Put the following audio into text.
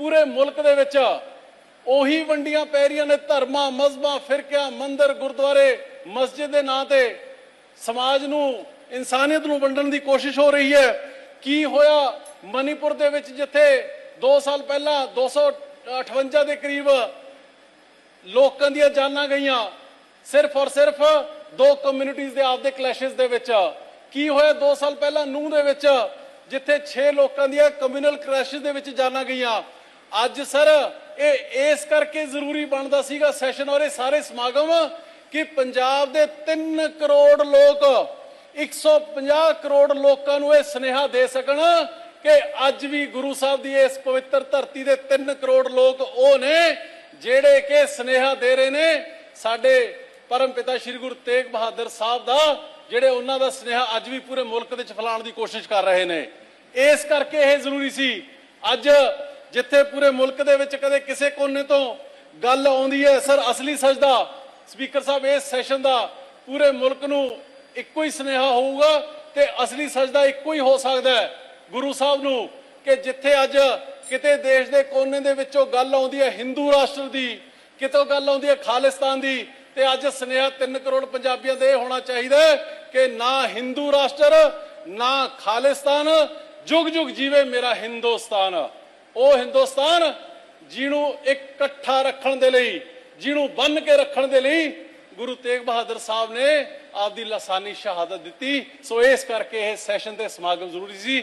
ਪੂਰੇ ਮੁਲਕ ਦੇ ਵਿੱਚ ਉਹੀ ਵੰਡੀਆਂ ਪੈ ਰਹੀਆਂ ਨੇ, ਧਰਮਾਂ ਮਜ਼ਬਾਂ ਫਿਰਕਿਆਂ, ਮੰਦਰ, ਗੁਰਦੁਆਰੇ, ਮਸਜਿਦ ਦੇ ਨਾਂ ਤੇ। ਸਮਾਜ ਨੂੰ, ਇਨਸਾਨੀਅਤ ਨੂੰ ਵੰਡਣ ਦੀ ਕੋਸ਼ਿਸ਼ ਹੋ ਰਹੀ ਹੈ। ਕੀ ਹੋਇਆ? ਮਨੀਪੁਰ ਦੇ ਵਿੱਚ ਜਿੱਥੇ 2 ਸਾਲ ਪਹਿਲਾਂ 258 ਦੇ ਕਰੀਬ ਲੋਕਾਂ ਦੀਆਂ ਜਾਨਾਂ ਗਈਆਂ, ਸਿਰਫ ਔਰ ਸਿਰਫ ਦੋ ਕਮਿਊਨਿਟੀਆਂ ਦੇ ਆਪਦੇ ਕਲੈਸ਼ਸ ਦੇ ਵਿੱਚ। ਕੀ ਹੋਇਆ? 2 ਸਾਲ ਪਹਿਲਾਂ ਨੂਹ ਦੇ ਵਿੱਚ, ਜਿੱਥੇ 6 ਲੋਕਾਂ ਦੀਆਂ ਕਮਿਊਨਲ ਕ੍ਰੈਸ਼ਸ ਦੇ ਵਿੱਚ ਜਾਨਾਂ ਗਈਆਂ। ਅੱਜ ਸਰ, ਇਹ, ਇਸ ਕਰਕੇ ਜ਼ਰੂਰੀ ਬਣਦਾ ਸੀਗਾ ਸੈਸ਼ਨ ਔਰ ਇਹ ਸਾਰੇ ਸਮਾਗਮ ਕਿ ਪੰਜਾਬ ਦੇ 3 ਕਰੋੜ ਲੋਕ 150 ਕਰੋੜ ਲੋਕਾਂ ਨੂੰ ਇਹ ਸੁਨੇਹਾ ਦੇ ਸਕਣ ਕਿ ਅੱਜ ਵੀ ਗੁਰੂ ਸਾਹਿਬ ਦੀ ਇਸ ਪਵਿੱਤਰ ਧਰਤੀ ਦੇ 3 ਕਰੋੜ ਲੋਕ ਉਹ ਨੇ ਜਿਹੜੇ ਕਿ ਸੁਨੇਹਾ ਦੇ ਰਹੇ ਨੇ। ਸਾਡੇ ਪਰਮ ਪਿਤਾ ਸ੍ਰੀ ਗੁਰੂ ਤੇਗ ਬਹਾਦਰ ਸਾਹਿਬ ਦਾ, ਜਿਹੜੇ ਉਹਨਾਂ ਦਾ ਸੁਨੇਹਾ ਅੱਜ ਵੀ ਪੂਰੇ ਮੁਲਕ ਵਿੱਚ ਫੈਲਾਉਣ ਦੀ ਕੋਸ਼ਿਸ਼ ਕਰ ਰਹੇ ਨੇ। ਇਸ ਕਰਕੇ ਇਹ ਜ਼ਰੂਰੀ ਸੀ। ਅੱਜ ਜਿੱਥੇ ਪੂਰੇ ਮੁਲਕ ਦੇ ਵਿੱਚ ਕਦੇ ਕਿਸੇ ਕੋਨੇ ਤੋਂ ਗੱਲ ਆਉਂਦੀ ਹੈ, ਸਰ, ਅਸਲੀ ਸਜਦਾ ਸਪੀਕਰ ਸਾਹਿਬ, ਇਸ ਸੈਸ਼ਨ ਦਾ ਪੂਰੇ ਮੁਲਕ ਨੂੰ ਇੱਕੋ ਹੀ ਸੁਨੇਹਾ ਹੋਊਗਾ ਤੇ ਅਸਲੀ ਸਜਦਾ ਇੱਕੋ ਹੀ ਹੋ ਸਕਦਾ ਹੈ। ਗੁਰੂ ਸਾਹਿਬ ਨੂੰ ਕਿ ਜਿੱਥੇ ਅੱਜ ਕਿਤੇ ਦੇਸ਼ ਦੇ ਕੋਨੇ ਦੇ ਵਿੱਚੋਂ ਗੱਲ ਆਉਂਦੀ ਹੈ ਹਿੰਦੂ ਰਾਸ਼ਟਰ ਦੀ, ਕਿਤੋਂ ਗੱਲ ਆਉਂਦੀ ਹੈ ਖਾਲਿਸਤਾਨ ਦੀ, ਤੇ ਅੱਜ ਸੁਨੇਹਾ 3 ਕਰੋੜ ਪੰਜਾਬੀਆਂ ਦੇ ਇਹ ਹੋਣਾ ਚਾਹੀਦਾ ਕਿ ਨਾ ਹਿੰਦੂ ਰਾਸ਼ਟਰ, ਨਾ ਖਾਲਿਸਤਾਨ ਜੁਗ ਜੁਗ ਜੀਵੇ ਮੇਰਾ ਹਿੰਦੁਸਤਾਨ ਉਹ ਹਿੰਦੁਸਤਾਨ ਜਿਹਨੂੰ ਇਕੱਠਾ ਰੱਖਣ ਦੇ ਲਈ, ਜਿਹਨੂੰ ਬੰਨ ਕੇ ਰੱਖਣ ਦੇ ਲਈ ਗੁਰੂ ਤੇਗ ਬਹਾਦਰ ਸਾਹਿਬ ਨੇ ਆਪਦੀ ਲਸਾਨੀ ਸ਼ਹਾਦਤ ਦਿੱਤੀ। ਸੋ ਇਸ ਕਰਕੇ ਇਹ ਸੈਸ਼ਨ ਤੇ ਸਮਾਗਮ ਜ਼ਰੂਰੀ ਸੀ।